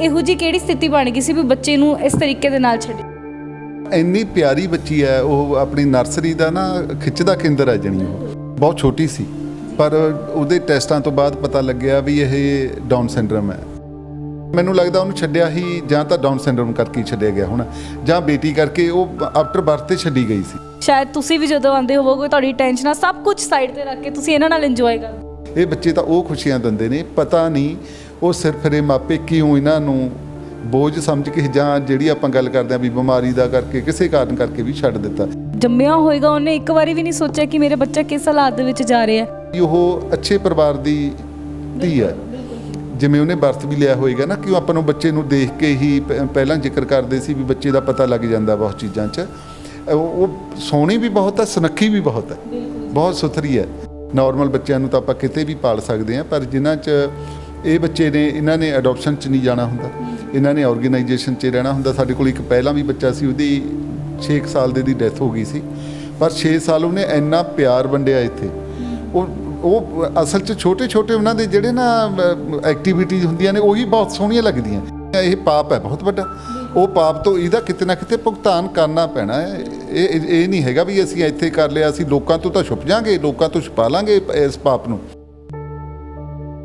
ਇਹੋ ਜੀ ਕਿਹੜੀ ਸਥਿਤੀ ਬਣ ਗਈ ਸੀ ਵੀ ਬੱਚੇ ਨੂੰ ਇਸ ਤਰੀਕੇ ਦੇ ਨਾਲ ਛੱਡੇ? ਇੰਨੀ ਪਿਆਰੀ ਬੱਚੀ ਹੈ ਉਹ ਆਪਣੀ ਨਰਸਰੀ ਦਾ ਨਾ ਖਿੱਚ ਦਾ ਕੇਂਦਰ ਹੈ ਜਣੀ ਉਹ। ਬਹੁਤ ਛੋਟੀ ਸੀ। ਪਰ ਉਹਦੇ ਟੈਸਟਾਂ ਤੋਂ ਬਾਅਦ ਪਤਾ ਲੱਗਿਆ ਵੀ ਇਹ ਡਾਊਨ ਸਿੰਡਰਮ ਹੈ। ਮੈਨੂੰ ਲੱਗਦਾ ਉਹਨੂੰ ਛੱਡਿਆ ਹੀ ਜਾਂ ਤਾਂ ਡਾਊਨ ਸਿੰਡਰਮ ਕਰਕੇ ਛੱਡਿਆ ਗਿਆ ਹੁਣ ਜਾਂ ਬੇਟੀ ਕਰਕੇ ਉਹ ਆਫਟਰ ਬਰਥ ਤੇ ਛੱਡੀ ਗਈ ਸੀ। ਸ਼ਾਇਦ ਤੁਸੀਂ ਵੀ ਜਦੋਂ ਆਉਂਦੇ ਹੋਵੋਗੇ ਤੁਹਾਡੀ ਟੈਨਸ਼ਨਾਂ ਸਭ ਕੁਝ ਸਾਈਡ ਤੇ ਰੱਖ ਕੇ ਤੁਸੀਂ ਇਹਨਾਂ ਨਾਲ ਇੰਜੋਏ ਕਰਦੇ ਇਹ ਬੱਚੇ ਤਾਂ ਉਹ ਖੁਸ਼ੀਆਂ ਦਿੰਦੇ ਨੇ ਪਤਾ ਨਹੀਂ ਉਹ ਸਿਰਫ ਇਹ ਮਾਪੇ ਕਿਉਂ ਇਹਨਾਂ ਨੂੰ ਬੋਝ ਸਮਝ ਕੇ ਜਾਂ ਜਿਹੜੀ ਆਪਾਂ ਗੱਲ ਕਰਦੇ ਆ ਵੀ ਬਿਮਾਰੀ ਦਾ ਕਰਕੇ ਕਿਸੇ ਕਾਰਨ ਕਰਕੇ ਵੀ ਛੱਡ ਦਿੱਤਾ। ਜੰਮਿਆ ਹੋਏਗਾ ਉਹਨੇ ਇੱਕ ਵਾਰੀ ਵੀ ਨਹੀਂ ਸੋਚਿਆ ਕਿ ਮੇਰੇ ਬੱਚਾ ਕਿਸ ਹਾਲਾਤ ਦੇ ਵਿੱਚ ਜਾ ਰਿਹਾ। ਹੈ ਉਹ ਅੱਛੇ ਪਰਿਵਾਰ ਦੀ ਧੀ ਹੈ। ਜਿਵੇਂ ਉਹਨੇ ਬਰਥ ਵੀ ਲਿਆ ਹੋਏਗਾ ਨਾ ਕਿ ਉਹ ਆਪਾਂ ਨੂੰ ਬੱਚੇ ਨੂੰ ਦੇਖ ਕੇ ਹੀ ਪਹਿਲਾਂ ਜ਼ਿਕਰ ਕਰਦੇ ਸੀ ਵੀ ਬੱਚੇ ਦਾ ਪਤਾ ਲੱਗ ਜਾਂਦਾ ਬਹੁਤ ਚੀਜ਼ਾਂ 'ਚ। ਉਹ ਸੋਹਣੀ ਵੀ ਬਹੁਤ ਹੈ ਸੁਨੱਖੀ ਵੀ ਬਹੁਤ ਹੈ। ਬਹੁਤ ਸੁਥਰੀ ਹੈ। ਨਾਰਮਲ ਬੱਚਿਆਂ ਨੂੰ ਤਾਂ ਆਪਾਂ ਕਿਤੇ ਵੀ ਪਾਲ ਸਕਦੇ ਹਾਂ ਪਰ ਜਿਨ੍ਹਾਂ 'ਚ ਇਹ ਬੱਚੇ ਨੇ, ਇਹਨਾਂ ਨੇ ਅਡਾਪਸ਼ਨ 'ਚ ਨਹੀਂ ਜਾਣਾ ਹੁੰਦਾ। ਇਹਨਾਂ ਨੇ ਆਰਗੇਨਾਈਜੇਸ਼ਨ 'ਚ ਰਹਿਣਾ ਹੁੰਦਾ। ਸਾਡੇ ਕੋਲ ਇੱਕ ਪਹਿਲਾਂ ਵੀ ਬੱਚਾ ਸੀ, ਉਹਦੀ 6 ਸਾਲ ਦੇ ਦੀ ਡੈਥ ਹੋ ਗਈ ਸੀ। ਪਰ 6 ਸਾਲ ਉਹਨੇ ਇੰਨਾ ਪਿਆਰ ਵੰਡਿਆ ਇੱਥੇ। ਉਹ ਉਹ ਅਸਲ 'ਚ ਛੋਟੇ ਛੋਟੇ ਉਹਨਾਂ ਦੇ ਜਿਹੜੇ ਨਾ ਐਕਟੀਵਿਟੀਜ਼ ਹੁੰਦੀਆਂ ਨੇ, ਉਹੀ ਬਹੁਤ ਸੋਹਣੀਆਂ ਲੱਗਦੀਆਂ। ਇਹ ਪਾਪ ਹੈ, ਬਹੁਤ ਵੱਡਾ। ਉਹ ਪਾਪ ਤੋਂ ਇਹਦਾ ਕਿਤੇ ਨਾ ਕਿਤੇ ਭੁਗਤਾਨ ਕਰਨਾ ਪੈਣਾ ਹੈ। ਇਹ, ਇਹ- ਨਹੀਂ ਹੈਗਾ ਵੀ ਅਸੀਂ ਇੱਥੇ ਕਰ ਲਿਆ, ਅਸੀਂ ਲੋਕਾਂ ਤੋਂ ਤਾਂ ਛੁਪ ਜਾਾਂਗੇ, ਲੋਕਾਂ ਤੋਂ ਛੁਪਾ ਲਾਂਗੇ ਇਸ ਪਾਪ ਨੂੰ।